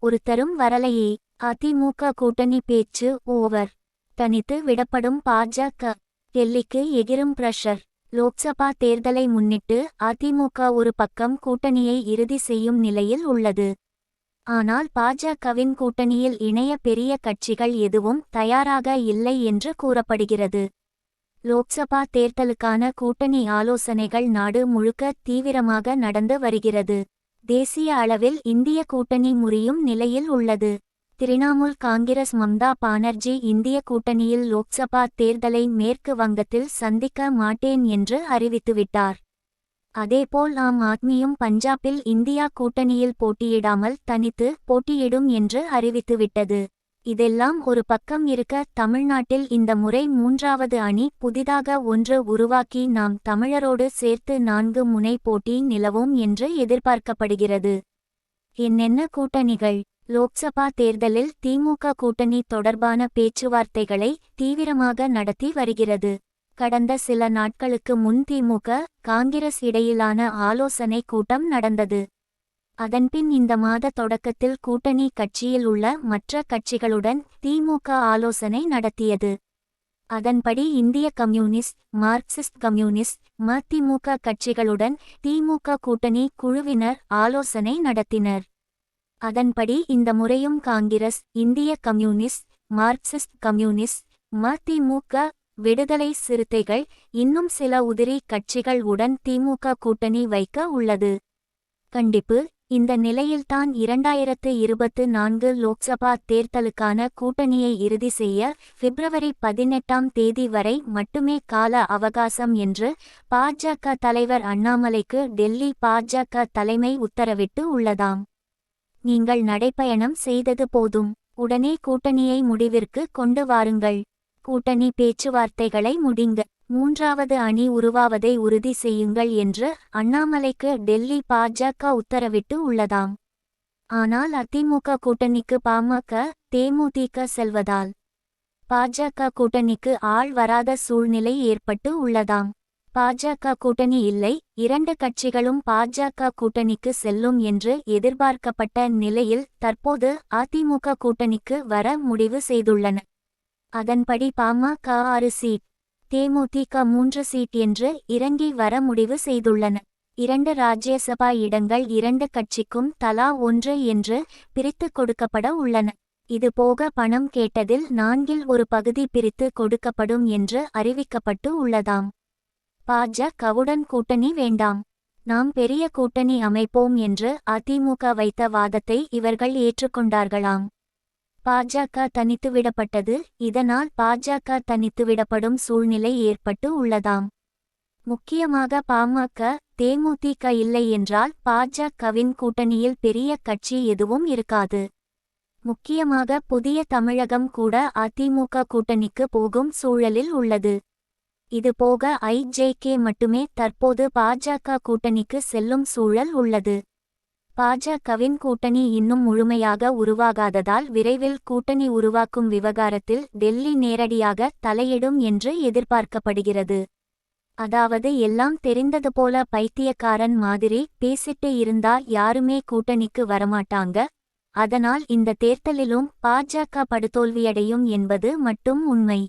ஒருத்தரும் வரலையே. அதிமுக கூட்டணி பேச்சு ஓவர். தனித்து விடப்படும் பாஜக. டெல்லிக்கு எகிரும் பிரஷர். லோக்சபா தேர்தலை முன்னிட்டு அதிமுக ஒரு பக்கம் கூட்டணியை இறுதி செய்யும் நிலையில் உள்ளது. ஆனால் பாஜகவின் கூட்டணியில் இணைய பெரிய கட்சிகள் எதுவும் தயாராக இல்லை என்று கூறப்படுகிறது. லோக்சபா தேர்தலுக்கான கூட்டணி ஆலோசனைகள் நாடு முழுக்க தீவிரமாக நடந்து வருகிறது. தேசிய அளவில் இந்திய கூட்டணி முறியும் நிலையில் உள்ளது. திரிணாமுல் காங்கிரஸ் மம்தா பானர்ஜி இந்திய கூட்டணியில் லோக்சபா தேர்தலை மேற்கு வங்கத்தில் சந்திக்க மாட்டேன் என்று அறிவித்துவிட்டார். அதேபோல் ஆம் ஆத்மியும் பஞ்சாபில் இந்தியா கூட்டணியில் போட்டியிடாமல் தனித்து போட்டியிடும் என்று அறிவித்துவிட்டது. இதெல்லாம் ஒரு பக்கம் இருக்க தமிழ்நாட்டில் இந்த முறை மூன்றாவது அணி புதிதாக ஒன்று உருவாக்கி நாம் தமிழரோடு சேர்த்து நான்கு முனை போட்டி நிலவும் என்று எதிர்பார்க்கப்படுகிறது. என்னென்ன கூட்டணிகள்? லோக்சபா தேர்தலில் திமுக கூட்டணி தொடர்பான பேச்சுவார்த்தைகளை தீவிரமாக நடத்தி வருகிறது. கடந்த சில நாட்களுக்கு முன் திமுக காங்கிரஸ் இடையிலான ஆலோசனை கூட்டம் நடந்தது. அதன்பின் இந்த மாத தொடக்கத்தில் கூட்டணி கட்சியில் உள்ள மற்ற கட்சிகளுடன் திமுக ஆலோசனை நடத்தியது. அதன்படி இந்திய கம்யூனிஸ்ட் மார்க்சிஸ்ட் கம்யூனிஸ்ட் மதிமுக கட்சிகளுடன் திமுக கூட்டணி குழுவினர் ஆலோசனை நடத்தினர். அதன்படி இந்த முறையும் காங்கிரஸ் இந்திய கம்யூனிஸ்ட் மார்க்சிஸ்ட் கம்யூனிஸ்ட் மதிமுக விடுதலை சிறுத்தைகள் இன்னும் சில உதிரி கட்சிகள் உடன் திமுக கூட்டணி வைக்க உள்ளது. கண்டிப்பு இந்த நிலையில்தான் இரண்டாயிரத்து இருபத்து நான்கு லோக்சபா தேர்தலுக்கான கூட்டணியை இறுதி செய்ய பிப்ரவரி பதினெட்டாம் தேதி வரை மட்டுமே கால அவகாசம் என்று பாஜக தலைவர் அண்ணாமலைக்கு டெல்லி பாஜக தலைமை உத்தரவிட்டு உள்ளதாம். நீங்கள் நடைப்பயணம் செய்தது போதும். உடனே கூட்டணியை முடிவிற்கு கொண்டு வாருங்கள். கூட்டணி பேச்சுவார்த்தைகளை முடிங்க. மூன்றாவது அணி உருவாவதை உறுதி செய்யுங்கள் என்று அண்ணாமலைக்கு டெல்லி பாஜக உத்தரவிட்டு உள்ளதாம். ஆனால் அதிமுக கூட்டணிக்கு பாமக தேமுதிக செல்வதால் பாஜக கூட்டணிக்கு ஆள் வராத சூழ்நிலை ஏற்பட்டு உள்ளதாம். பாஜக கூட்டணி இல்லை இரண்டு கட்சிகளும் பாஜக கூட்டணிக்கு செல்லும் என்று எதிர்பார்க்கப்பட்ட நிலையில் தற்போது அதிமுக கூட்டணிக்கு வர முடிவு செய்துள்ளன. அதன்படி பாமக ஆறு சீட் தேமுதிக மூன்று சீட் என்று இறங்கி வர முடிவு செய்துள்ளன. இரண்டு ராஜ்யசபா இடங்கள் இரண்டு கட்சிக்கும் தலா ஒன்று என்று பிரித்து கொடுக்கப்பட உள்ளன. இதுபோக பணம் கேட்டதில் நான்கில் ஒரு பகுதி பிரித்து கொடுக்கப்படும் என்று அறிவிக்கப்பட்டு உள்ளதாம். பாஜகவுடன் கூட்டணி வேண்டாம். நாம் பெரிய கூட்டணி அமைப்போம் என்று அதிமுக வைத்த வாதத்தை இவர்கள் ஏற்றுக்கொண்டார்களாம். பாஜக தனித்துவிடப்பட்டது இதனால் பாஜக தனித்துவிடப்படும் சூழ்நிலை ஏற்பட்டு உள்ளதாம். முக்கியமாக பாமக தேமுதிக இல்லை என்றால் பாஜகவின் கூட்டணியில் பெரிய கட்சி எதுவும் இருக்காது. முக்கியமாக புதிய தமிழகம் கூட அதிமுக கூட்டணிக்கு போகும் சூழலில் உள்ளது. இதுபோக ஐஜேகே மட்டுமே தற்போது பாஜக கூட்டணிக்கு செல்லும் சூழல் உள்ளது. பாஜகவின் கூட்டணி இன்னும் முழுமையாக உருவாகாததால் விரைவில் கூட்டணி உருவாக்கும் விவகாரத்தில் டெல்லி நேரடியாக தலையிடும் என்று எதிர்பார்க்கப்படுகிறது. அதாவது எல்லாம் தெரிந்தது போல பைத்தியக்காரன் மாதிரி பேசிட்டு இருந்தா யாருமே கூட்டணிக்கு வரமாட்டாங்க. அதனால் இந்த தேர்தலிலும் பாஜக படுதோல்வியடையும் என்பது மட்டும் உண்மை.